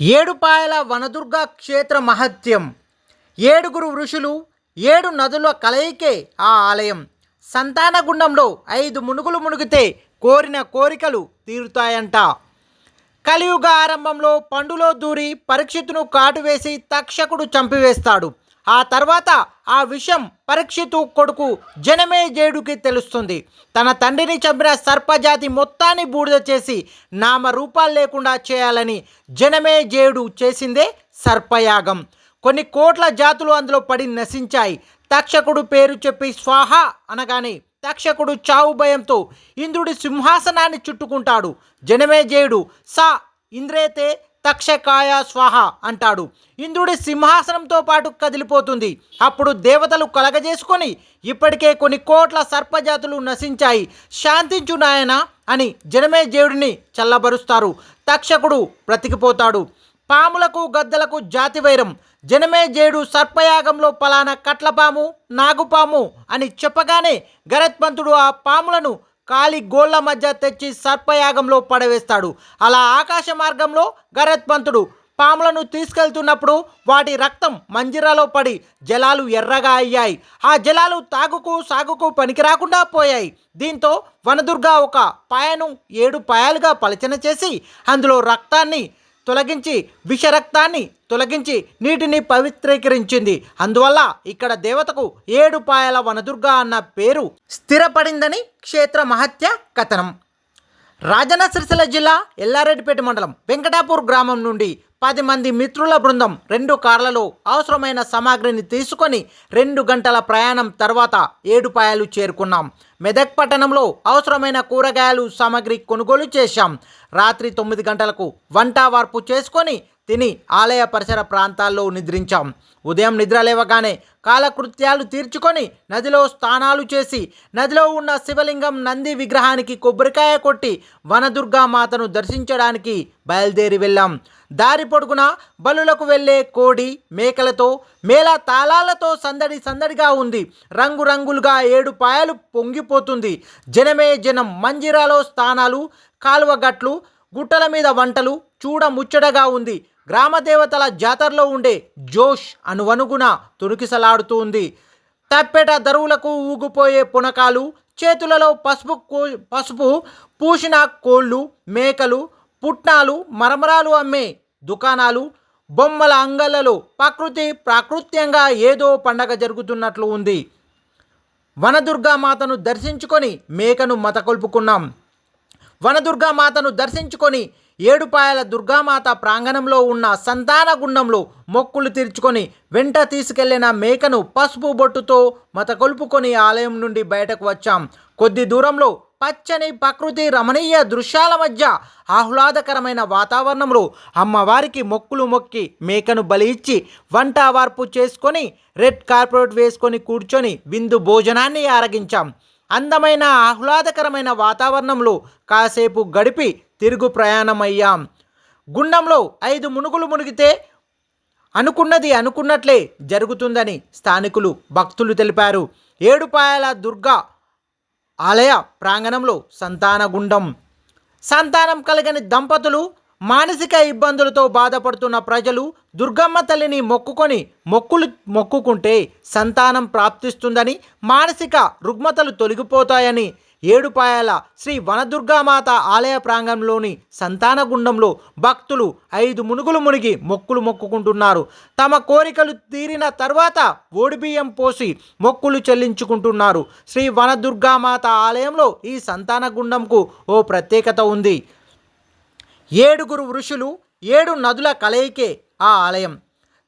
ఏడుపాయల వనదుర్గ క్షేత్ర మహత్యం. ఏడుగురు ఋషులు ఏడు నదుల కలయికే ఆ ఆలయం. సంతానగుండంలో ఐదు మునుగులు మునిగితే కోరిన కోరికలు తీరుతాయంట. కలియుగ ఆరంభంలో పండులో దూరి పరీక్షితును కాటువేసి తక్షకుడు చంపివేస్తాడు. ఆ తర్వాత ఆ విషయం పరీక్షితు కొడుకు జనమేజేయుడికి తెలుస్తుంది. తన తండ్రిని చంపిన సర్పజాతి మొత్తాన్ని బూడిద చేసి నామరూపాలు లేకుండా చేయాలని జనమేజేయుడు చేసిందే సర్పయాగం. కొన్ని కోట్ల జాతులు అందులో పడి నశించాయి. తక్షకుడు పేరు చెప్పి స్వాహ అనగానే తక్షకుడు చావు భయంతో ఇంద్రుడి సింహాసనాన్ని చుట్టుకుంటాడు. జనమేజేయుడు సా ఇంద్రేతే తక్షకాయ స్వాహ అంటాడు. ఇంద్రుడి సింహాసనంతో పాటు కదిలిపోతుంది. అప్పుడు దేవతలు కలగజేసుకొని ఇప్పటికే కొన్ని కోట్ల సర్పజాతులు నశించాయి. శాంతించు నాయన అని జనమేజయుడిని చల్లబరుస్తారు. తక్షకుడు బ్రతికిపోతాడు. పాములకు గద్దలకు జాతి వైరం. జనమేజయుడు సర్పయాగంలో పలానా కట్లపాము నాగుపాము అని చెప్పగానే గరత్మంతుడు ఆ పాములను కాలి గోళ్ళ మధ్య తెచ్చి సర్పయాగంలో పడవేస్తాడు. అలా ఆకాశ మార్గంలో గరత్పంతుడు పాములను తీసుకెళ్తున్నప్పుడు వాటి రక్తం మంజిరాలో పడి జలాలు ఎర్రగా అయ్యాయి. ఆ జలాలు తాగుకు సాగుకు పనికిరాకుండా పోయాయి. దీంతో వనదుర్గ ఒక పాయను ఏడు పాయాలుగా పలచన చేసి అందులో రక్తాన్ని తొలగించి విషరక్తాన్ని తొలగించి నీటిని పవిత్రీకరించింది. అందువల్ల ఇక్కడ దేవతకు ఏడు పాయల వనదుర్గ అన్న పేరు స్థిరపడిందని క్షేత్ర మహత్య కథనం. రాజన్న సిరిసిల్ల జిల్లా ఎల్లారెడ్డిపేట మండలం వెంకటాపూర్ గ్రామం నుండి పది మంది మిత్రుల బృందం రెండు కార్లలో అవసరమైన సామాగ్రిని తీసుకొని రెండు గంటల ప్రయాణం తర్వాత ఏడుపాయలు చేరుకున్నాం. మెదక్ పట్టణంలో అవసరమైన కూరగాయలు సామాగ్రి కొనుగోలు చేశాం. రాత్రి తొమ్మిది గంటలకు వంట వార్పు చేసుకొని తిని ఆలయ పరిసర ప్రాంతాల్లో నిద్రించాం. ఉదయం నిద్ర లేవగానే కాలకృత్యాలు తీర్చుకొని నదిలో స్నానాలు చేసి నదిలో ఉన్న శివలింగం నంది విగ్రహానికి కొబ్బరికాయ కొట్టి వనదుర్గా మాతను దర్శించడానికి బయలుదేరి వెళ్ళాం. దారి పొడుగున బలులకు వెళ్ళే కోడి మేకలతో మేళ తాళాలతో సందడి సందడిగా ఉంది. రంగురంగులుగా ఏడు పాయలు పొంగిపోతుంది. జనమే జనం మంజిరాలో స్థానాలు కాలువగట్లు గుట్టల మీద వంటలు చూడ ముచ్చటగా ఉంది. గ్రామ దేవతల జాతరలో ఉండే జోష్ అనువనుగుణ తుణికిసలాడుతూ ఉంది. తప్పెట దరువులకు ఊగిపోయే పునకాలు చేతులలో పసుపు కో పసుపు పూసిన కోళ్ళు మేకలు పుట్నాలు మరమరాలు అమ్మే దుకాణాలు బొమ్మల అంగళ్ళలో ప్రకృతి ప్రాకృత్యంగా ఏదో పండగ జరుగుతున్నట్లు ఉంది. వనదుర్గా మాతను దర్శించుకొని మేకను మతకొల్పుకున్నాం. వనదుర్గామాతను దర్శించుకొని ఏడుపాయల దుర్గామాత ప్రాంగణంలో ఉన్న సంతాన గుండంలో మొక్కులు తీర్చుకొని వెంట తీసుకెళ్ళిన మేకను పసుపు బొట్టుతో మత కొలుపుకొని ఆలయం నుండి బయటకు వచ్చాం. కొద్ది దూరంలో పచ్చని ప్రకృతి రమణీయ దృశ్యాల మధ్య ఆహ్లాదకరమైన వాతావరణంలో అమ్మవారికి మొక్కులు మొక్కి మేకను బలి ఇచ్చి వంట వార్పు చేసుకొని రెడ్ కార్పెట్ వేసుకొని కూర్చొని విందు భోజనాన్ని ఆరగించాం. అందమైన ఆహ్లాదకరమైన వాతావరణంలో కాసేపు గడిపి తిరుగు ప్రయాణమయ్యాం. గుండంలో ఐదు మునుగులు మునిగితే అనుకున్నది అనుకున్నట్లే జరుగుతుందని స్థానికులు భక్తులు తెలిపారు. ఏడుపాయల దుర్గా ఆలయ ప్రాంగణంలో సంతాన గుండం సంతానం కలిగని దంపతులు మానసిక ఇబ్బందులతో బాధపడుతున్న ప్రజలు దుర్గమ్మ తల్లిని మొక్కుకొని మొక్కులు మొక్కుకుంటే సంతానం ప్రాప్తిస్తుందని మానసిక రుగ్మతలు తొలగిపోతాయని ఏడుపాయల శ్రీ వనదుర్గామాత ఆలయ ప్రాంగణంలోని సంతానగుండంలో భక్తులు ఐదు మునుగులు మునిగి మొక్కులు మొక్కుకుంటున్నారు. తమ కోరికలు తీరిన తర్వాత ఓడిబియ్యం పోసి మొక్కులు చెల్లించుకుంటున్నారు. శ్రీ వనదుర్గామాత ఆలయంలో ఈ సంతానగుండంకు ఓ ప్రత్యేకత ఉంది. ఏడుగురు ఋషులు ఏడు నదుల కలయికే ఆ ఆలయం.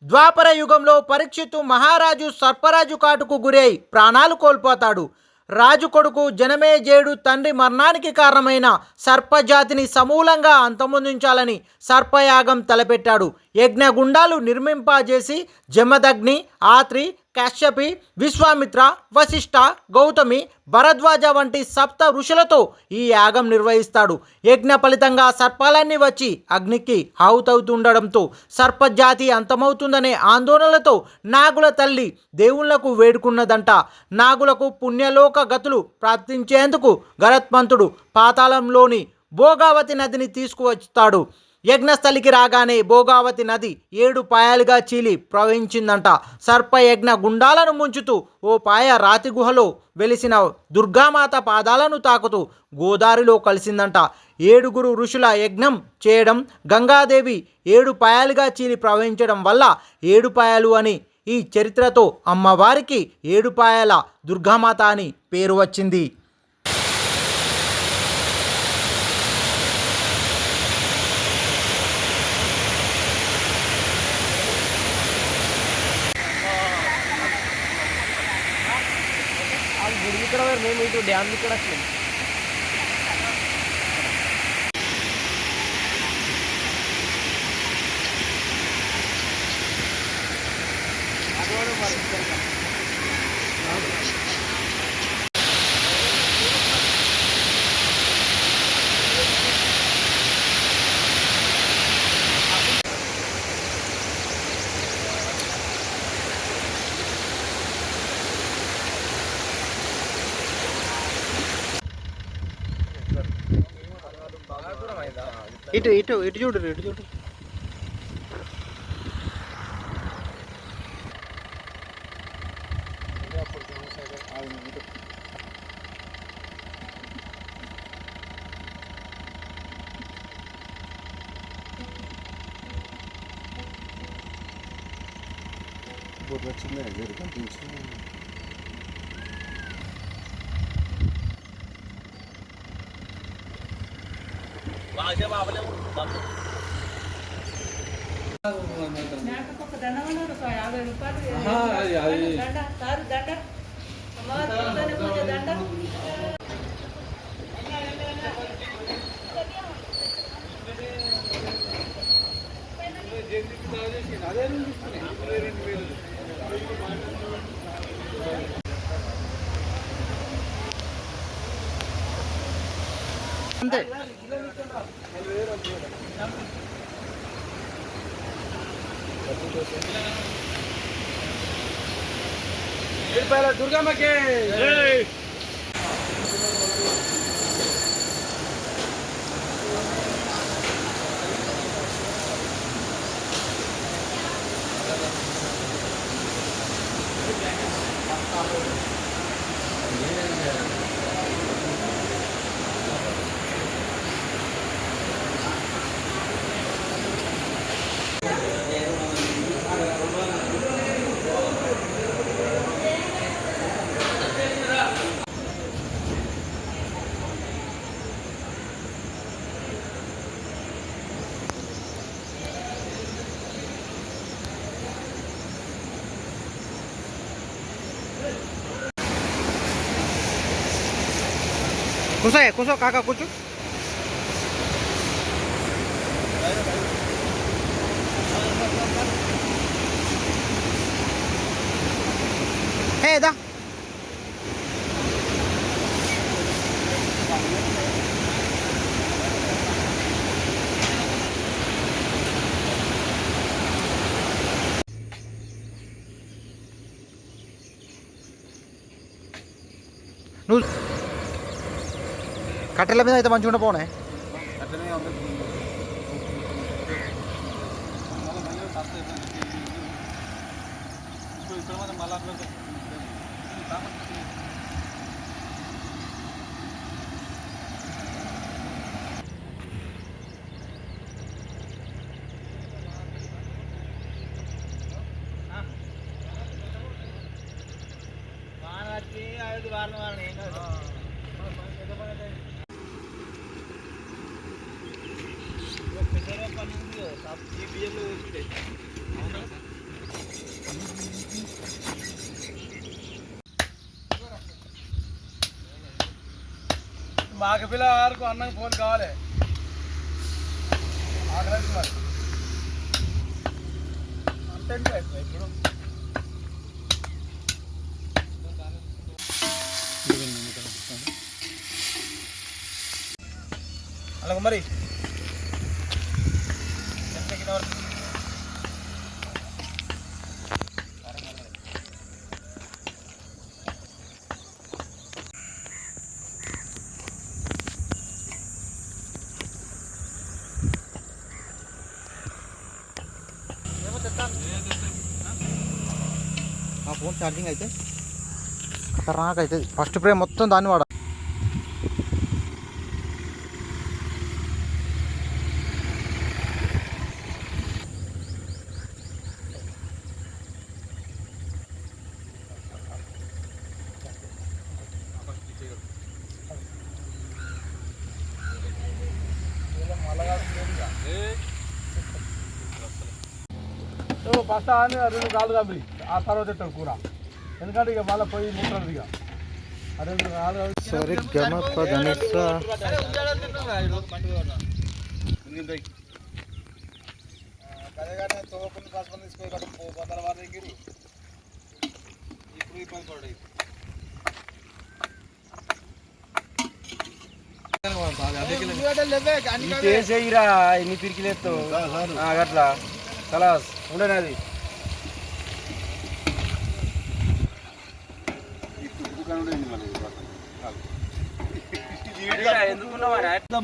ద్వాపర యుగంలో పరీక్షిత్తు మహారాజు సర్పరాజు కాటుకు గురై ప్రాణాలు కోల్పోతాడు. రాజు కొడుకు జనమేజేయుడు తండ్రి మరణానికి కారణమైన సర్పజాతిని సమూలంగా అంతమొందించాలని సర్పయాగం తలపెట్టాడు. యజ్ఞగుండాలు నిర్మింపజేసి జమదగ్ని ఆత్రి కశ్యపి విశ్వామిత్ర వశిష్ఠ గౌతమి భరద్వాజ వంటి సప్త ఋషులతో ఈ యాగం నిర్వహిస్తాడు. యజ్ఞ ఫలితంగా సర్పాలన్నీ వచ్చి అగ్నికి ఆవుతవుతుండడంతో సర్పజాతి అంతమవుతుందనే ఆందోళనలతో నాగుల తల్లి దేవుళ్ళకు వేడుకున్నదంట. నాగులకు పుణ్యలోక గతులు ప్రార్థించేందుకు గరత్మంతుడు పాతాళంలోని భోగావతి నదిని తీసుకువస్తాడు. యజ్ఞస్థలికి రాగానే భోగావతి నది ఏడు పాయలుగా చీలి ప్రవహించిందంట. సర్పయజ్ఞ గుండాలను ముంచుతూ ఓ పాయ రాతి గుహలో వెలిసిన దుర్గామాత పాదాలను తాకుతూ గోదావరిలో కలిసిందంట. ఏడుగురు ఋషుల యజ్ఞం చేయడం గంగాదేవి ఏడు పాయలుగా చీలి ప్రవహించడం వల్ల ఏడు పాయలు అని ఈ చరిత్రతో అమ్మవారికి ఏడుపాయల దుర్గామాత అని పేరు వచ్చింది గుడి ఇక్కడ మేము ఇటు డ్యామ్ ఇక్కడ వచ్చినాం ఇటు ఇటు ఇటు చూడు ఇటు చూడు నాకు ఒక దండ ఉన్నాడు ఒక యాభై రూపాయలు దండ సారు दुर्गा माँ Cusa é, cusa caga cucho. É da. No. కట్టెల మీద అయితే మంచిగా పోనే మాకు పిల్ల వరకు అన్నం ఫోన్ కావాలి. ఆగలేదు మరి అంతే ఇప్పుడు అలాగ మరి ഫോൺ ചാർജിങ് ആയിട്ട്. ഖത്തറാക്കായിട്ട് ഫസ്റ്റ് പ്രേം മൊത്തം താൻ ఫస్ట్ అని రెండు కాళ్ళు కమ్మి ఆ తర్వాత తిట్టాం కూర. ఎందుకంటే ఇక మళ్ళీ పోయి ముట్టదు ఇక. రెండు కాళ్ళు సరే గమప గణేశ చేసేయిరా ఎన్ని పిరికిలేస్తూ అట్లా కలాస్. ఉండనది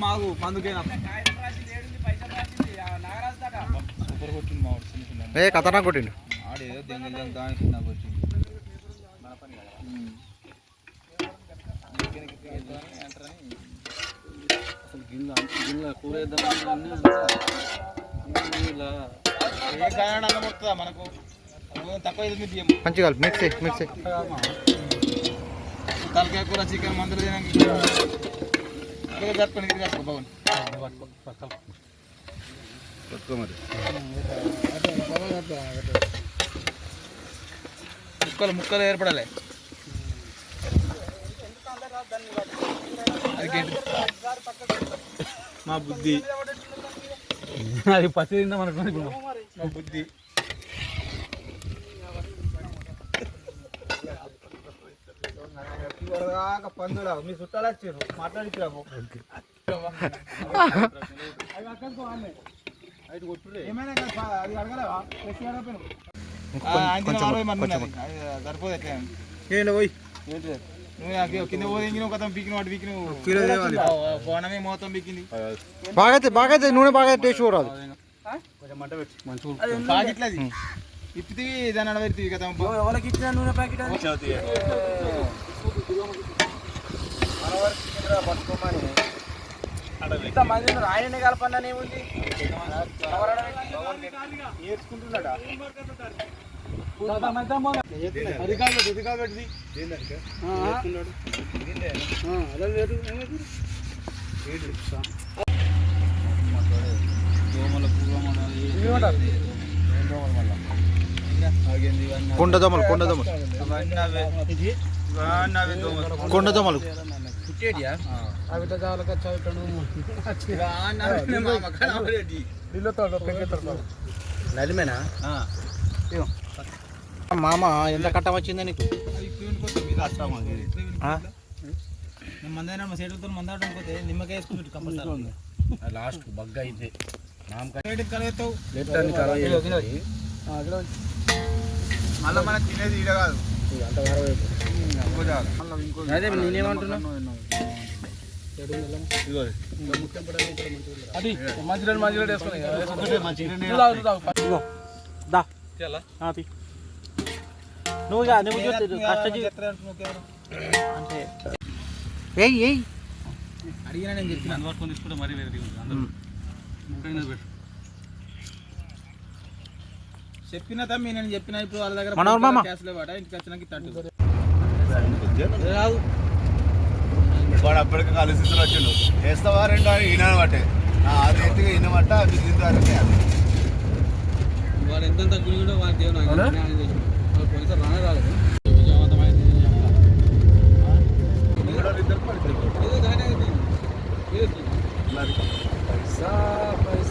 మాకు మందుకేనా ఏ ఖతర్నాక్ కొట్టిండు? ఆడేదో దెంగ దానికి నాకు వచ్చింది మన పని కదా అసలు గిన్నె గిన్నె కూర ఏ కారణం అన్నం వస్తుందా మనకు తక్కువ ఇది బియ్యం. మంచిగా మిక్స్ మిక్స్. తలకాయ కూర చికెన్ మందులు తినడానికి కట్టుకొని ఇది కట్టుకో బాగుంది పట్టుకో మరి. ముక్కలు ముక్కలు ఏర్పడాలి. మా బుద్ధి. అది పచ్చి తిందాం అనుకున్నాం బుద్ధి. పందులా మీ చుట్టాలు వచ్చారు మాట్లాడించాము బాగా అయితే బాగా అయితే నూనె బాగా టేస్ట్ కూడా రాదు. ఇప్పితే దాని అడబెడుతుంది కదా ఎవరికి ఇచ్చిన నూనె ప్యాకెట్ ఆయననే కలపండి ఏముంది? నేర్చుకుంటున్నాడా అది కాదు ఇది కొండ దోమలు కొండ దోమలు. కొండ దోమలు. నలిమేనా మామ ఎంత కట్టం వచ్చిందా నీకు? మందైనా మా సేటులతో మందాడడం పోతే నిమ్మకాయ వేసుకుంటు కంపల్సరీ. లాస్ట్ బగ్గ అయితే మళ్ళీ మనం తినేది ఈడ కాదు. అదే అది నువ్వు చూస్తే అంటే ఏయ్ ఏయ్ అడిగినా నేను చెప్పిన పట్టుకొని తీసుకుంటే మరీ వేరే అందరూ చెప్పిన తమ్మి నేను చెప్పిన ఇప్పుడు వాళ్ళ దగ్గర క్యాష్లో పడ ఇంటికి వచ్చినాక తట్టు రాదు వాడు అప్పటికి కాలు వచ్చిండు. వేస్తావా రెండు అని ఈయన బట్టే అది ఎత్తుగా ఈయన బట్ట అది తింటారు వాడు ఎంత తగ్గుని కూడా వాడు దేవుడు పోయినసారి రానే రాలేదు. విజయవంతమైన sa